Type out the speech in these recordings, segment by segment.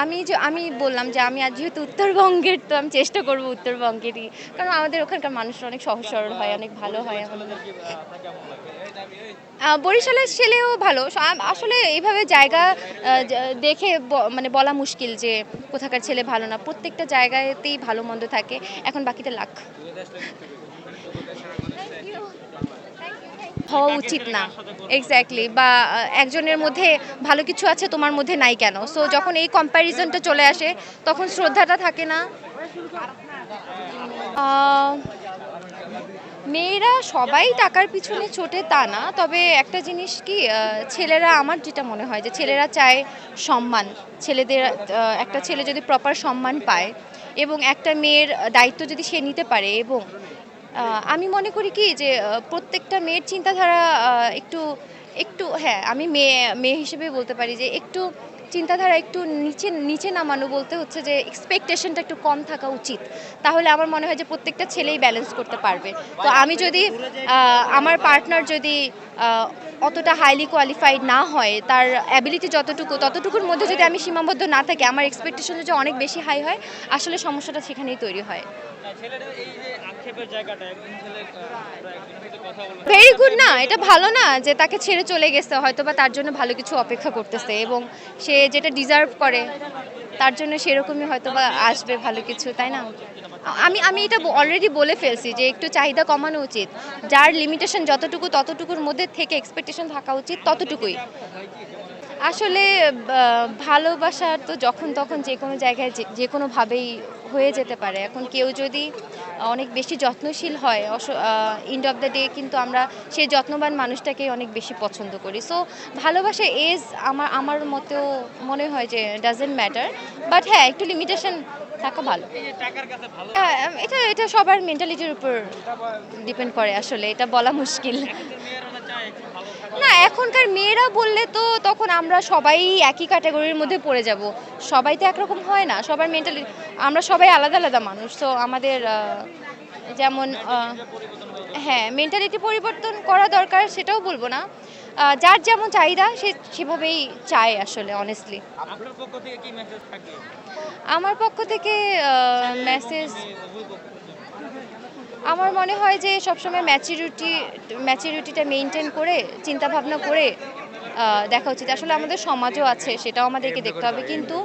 আম, যে আমি বললাম যে আমি আজ যেহেতু উত্তরবঙ্গের তো আমি চেষ্টা করব উত্তরবঙ্গেরই। কারণ আমাদের ওখানকার মানুষরা অনেক সহজ সরল হয় অনেক ভালো হয় বরিশালের ছেলেও ভালো। আসলে এইভাবে জায়গা দেখে মানে বলা মুশকিল যে কোথাকার ছেলে ভালো না। প্রত্যেকটা জায়গাতেই ভালো মন্দ থাকে। এখন বাকিটা লাখ। হওয়া উচিত না। এক্স্যাক্টলি বা একজনের মধ্যে ভালো কিছু আছে তোমার মধ্যে নাই কেন? সো যখন এই কম্প্যারিজনটা চলে আসে তখন শ্রদ্ধাটা থাকে না। মেয়েরা সবাই টাকার পিছনে ছোটে তা না তবে একটা জিনিস কি ছেলেরা আমার যেটা মনে হয় যে ছেলেরা চায় সম্মান। ছেলেদের একটা ছেলে যদি প্রপার সম্মান পায় এবং একটা মেয়ের দায়িত্ব যদি সে নিতে পারে এবং আমি মনে করি কি যে প্রত্যেকটা মেয়ের চিন্তাধারা একটু একটু হ্যাঁ আমি মেয়ে মেয়ে হিসেবে বলতে পারি যে, একটু চিন্তাধারা একটু নিচে নিচে নামানো বলতে হচ্ছে যে এক্সপেকটেশনটা একটু কম থাকা উচিত। তাহলে আমার মনে হয় যে, প্রত্যেকটা ছেলেই ব্যালেন্স করতে পারবে। তো আমি যদি আমার পার্টনার যদি অতটা হাইলি কোয়ালিফাইড না হয়, তার অ্যাবিলিটি যতটুকু, ততটুকুর মধ্যে যদি আমি সীমাবদ্ধ না থাকি, আমার এক্সপেকটেশন যদি অনেক বেশি হাই হয়, আসলে সমস্যাটা সেখানেই তৈরি হয়। ভেরি গুড না, এটা ভালো না যে তাকে ছেড়ে চলে গেছে হয়তো বা তার জন্য ভালো কিছু অপেক্ষা করতেছে এবং সে যেটা ডিজার্ভ করে, তার জন্য সেরকমই হয়তো বা আসবে ভালো কিছু, তাই না? আমি আমি এটা অলরেডি বলে ফেলছি যে একটু চাহিদা কমানো উচিত, যার লিমিটেশন যতটুকু ততটুকুর মধ্যে থেকে এক্সপেকটেশন থাকা উচিত ততটুকুই। আসলে ভালোবাসা তো যখন তখন যে কোনো জায়গায় যে কোনোভাবেই হয়ে যেতে পারে। এখন কেউ যদি অনেক বেশি যত্নশীল হয় ইন্ড অফ দ্য ডে কিন্তু আমরা সেই যত্নবান মানুষটাকেই অনেক বেশি পছন্দ করি। সো ভালোবাসা এজ আমার আমার মতেও মনে হয় যে ডাজেন্ট ম্যাটার বাট হ্যাঁ একটু লিমিটেশন থাকা ভালো। হ্যাঁ, এটা এটা সবার মেন্টালিটির উপর ডিপেন্ড করে আসলে এটা বলা মুশকিল। না এখনকার মেয়েরা বললে তো তখন আমরা সবাই একই ক্যাটাগরির মধ্যে পড়ে যাব। সবাই তো একরকম হয় না সবার মেন্টালি আমরা সবাই আলাদা আলাদা মানুষ তো আমাদের যেমন হ্যাঁ মেন্টালিটি পরিবর্তন করা দরকার সেটাও বলব না। যার যেমন চাহিদা সে সেভাবেই চায় আসলে অনেস্টলি আমার পক্ষ থেকে মেসেজ আমার মনে হয় যে সবসময় ম্যাচিউরিটি ম্যাচিউরিটিটা মেনটেন করে চিন্তা ভাবনা করে দেখা উচিত। আসলে আমাদের সমাজও আছে সেটাও আমাদেরকে দেখতে হবে। কিন্তু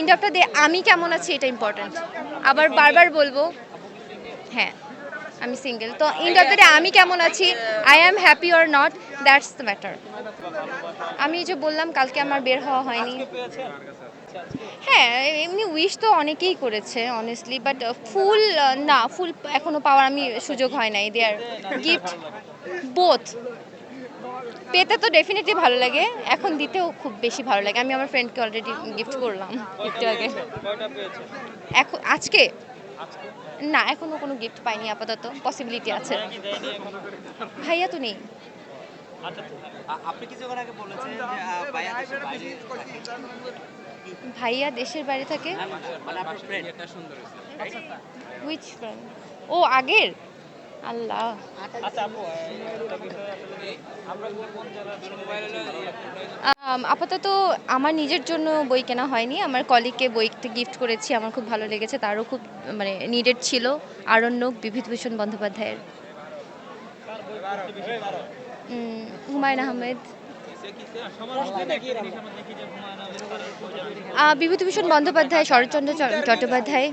ইন্ডাপটা দিয়ে আমি কেমন আছি এটা ইম্পর্ট্যান্ট আবার বারবার বলব হ্যাঁ। আমি সিঙ্গেল। তো ইন্ডাপটা আমি কেমন আছি? I am happy or not that's the matter আমি যে বললাম, কালকে আমার বের হওয়া হয়নি। হ্যাঁ এমনি উইশ তো অনেকেই করেছে অনেস্টলি বাট ফুল না ফুল এখনও পাওয়ার আমি সুযোগ হয় নাই। দেয়ার গিফট বোথ পেতে তো ডেফিনেটলি ভালো লাগে, এখন দিতেও খুব বেশি ভালো লাগে। আমি আমার ফ্রেন্ডকে অলরেডি গিফট করলাম। একটু আগে। এখন, আজকে না এখনও কোনো গিফট পাইনি আপাতত পসিবিলিটি আছে। ভাইয়া তো নেই। আচ্ছা আপনি কিছুক্ষণ আগে বলেছেন ভাইয়া দেশের বাইরে ভাইয়া দেশের বাইরে থাকে? মানে আপনার ফ্রেন্ড উইচ ফ্রেন্ড ও আগের? আল্লাহ। আচ্ছা আপাতত আমার নিজের জন্য বই কেনা হয়নি। আমার কলিগকে বইতে গিফট করেছি আমার খুব ভালো লেগেছে তারও খুব মানে নিডেড ছিল। আরণ্যক বিভূতিভূষণ বন্দ্যোপাধ্যায়ের। Humayun Ahmed. Bibhutibhushan Bandyopadhyay, Saratchandra Chattopadhyay.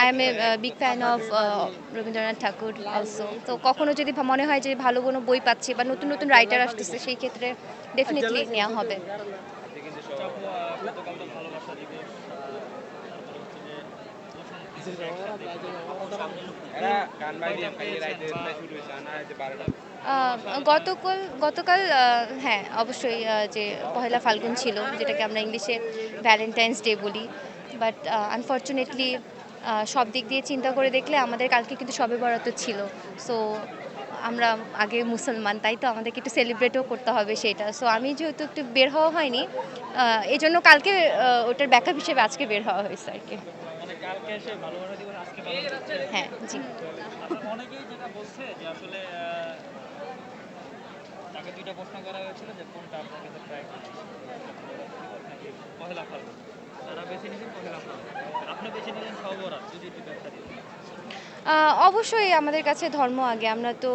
I am a big fan of Rabindranath Tagore also তো কখনো যদি মনে হয় যে ভালো কোনো বই পাচ্ছি বা নতুন নতুন রাইটার আসতেছে, সেই ক্ষেত্রে ডেফিনেটলি নেওয়া হবে গতকাল তো ভালোবাসা দিবস আহ, গতকাল গতকাল হ্যাঁ অবশ্যই যে পহেলা ফাল্গুন ছিল, যেটাকে আমরা ইংলিশে ভ্যালেন্টাইন্স ডে বলি। বাট আনফর্চুনেটলি সব দিক দিয়ে চিন্তা করে দেখলে আমাদের কালকে কিন্তু সবে বরাত ছিল। সো আমরা আগে মুসলমান, তাই তো? আমাদেরকে একটু সেলিব্রেটও করতে হবে সেটা। সো আমি যেহেতু একটু বের হওয়া হয়নি এই জন্য কালকে ওটার ব্যাকআপ হিসেবে আজকে বের হওয়া হয়েছে আর কি। কালকে এসে ভালোবাসা দিবস আজকে হ্যাঁ জি। অনেকেই যেটা বলছে যে আসলে তাকে দুইটা প্রশ্ন করা হয়েছিল যে কোনটা আপনার কাছে আজকে পহেলা ফাল্গুন। তারা বেছে নিয়েছেন পহেলা ফাল্গুন। আপনি বেছে নিলেন যদি একটু ব্যাখ্যা দিতেন। অবশ্যই আমাদের কাছে ধর্ম আগে। আমরা তো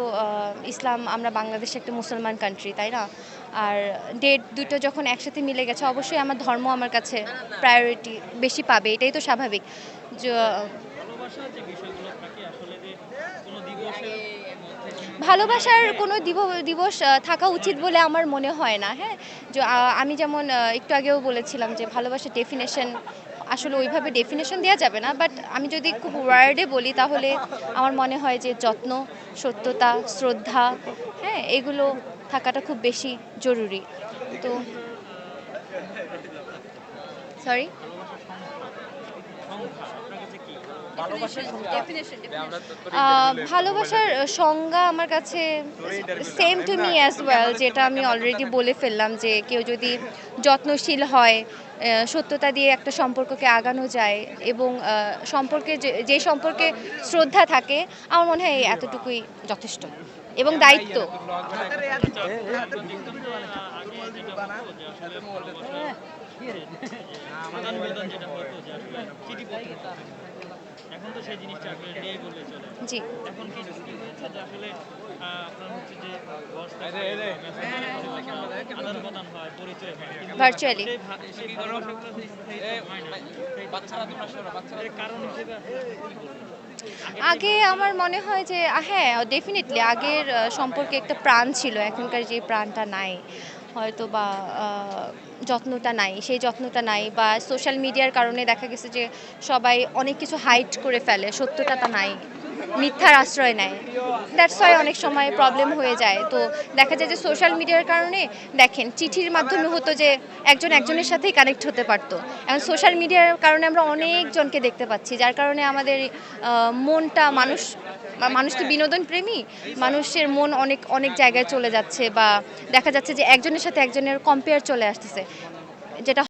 ইসলাম আমরা বাংলাদেশ একটা মুসলমান কান্ট্রি তাই না? আর ডেট দুটো যখন একসাথে মিলে গেছে অবশ্যই আমার ধর্ম আমার কাছে প্রায়োরিটি বেশি পাবে এটাই তো স্বাভাবিক। ভালোবাসার কোনো দিবস থাকা উচিত বলে আমার মনে হয় না হ্যাঁ? যে আমি যেমন একটু আগেও বলেছিলাম যে ভালোবাসার ডেফিনেশন আসলে ওইভাবে ডেফিনেশন দেওয়া যাবে না বাট আমি যদি খুব ওয়ার্ডে বলি তাহলে আমার মনে হয় যে যত্ন সত্যতা শ্রদ্ধা হ্যাঁ? এগুলো থাকাটা খুব বেশি জরুরি। তো সরি ভালোবাসার সংজ্ঞা আমার কাছে same to me as well যেটা আমি অলরেডি বলে ফেললাম যে কেউ যদি যত্নশীল হয় সত্যতা দিয়ে একটা সম্পর্ককে আগানো যায় এবং সম্পর্কে যে যে সম্পর্কে শ্রদ্ধা থাকে আমার মনে হয় এতটুকুই যথেষ্ট এবং দায়িত্ব। আদান প্রদান যেটা হতো যে আসলে চিঠিপত্র এখন তো সেই জিনিসটা আসলে নেই বলে চলে। জি। এখন কি কি হয়েছে যে আসলে আপনার হচ্ছে যে WhatsApp, আদান প্রদান হয় পরিচয় হয়। কিন্তু Virtually. সেই ভা- সেই ভালোবাসাগুলো সেই স্থায়িত্ব হয় না। সেই- এর কারণ হিসেবে আসলে কি বলবেন? আগে আমার মনে হয় যে হ্যাঁ ডেফিনেটলি আগের সম্পর্কে একটা প্রাণ ছিল এখনকার যে প্রাণটা নাই। হয়তো বা যত্নটা নাই, সেই যত্নটা নাই বা সোশ্যাল মিডিয়ার কারণে দেখা গেছে যে সবাই অনেক কিছু হাইট করে ফেলে, সত্যটা তা নাই, মিথ্যার আশ্রয় নেয়। দ্যাটস ওয়াই অনেক সময় প্রবলেম হয়ে যায়। তো দেখা যায় যে সোশ্যাল মিডিয়ার কারণে দেখেন, চিঠির মাধ্যমে হতো যে একজন একজনের সাথেই কানেক্ট হতে পারতো। এখন সোশ্যাল মিডিয়ার কারণে আমরা অনেকজনকে দেখতে পাচ্ছি, যার কারণে আমাদের মনটা, মানুষ বা- মানুষ তো বিনোদন প্রেমী, মানুষের মন অনেক অনেক জায়গায় চলে যাচ্ছে বা দেখা যাচ্ছে যে একজনের সাথে একজনের কম্পেয়ার চলে আসতেছে, যেটা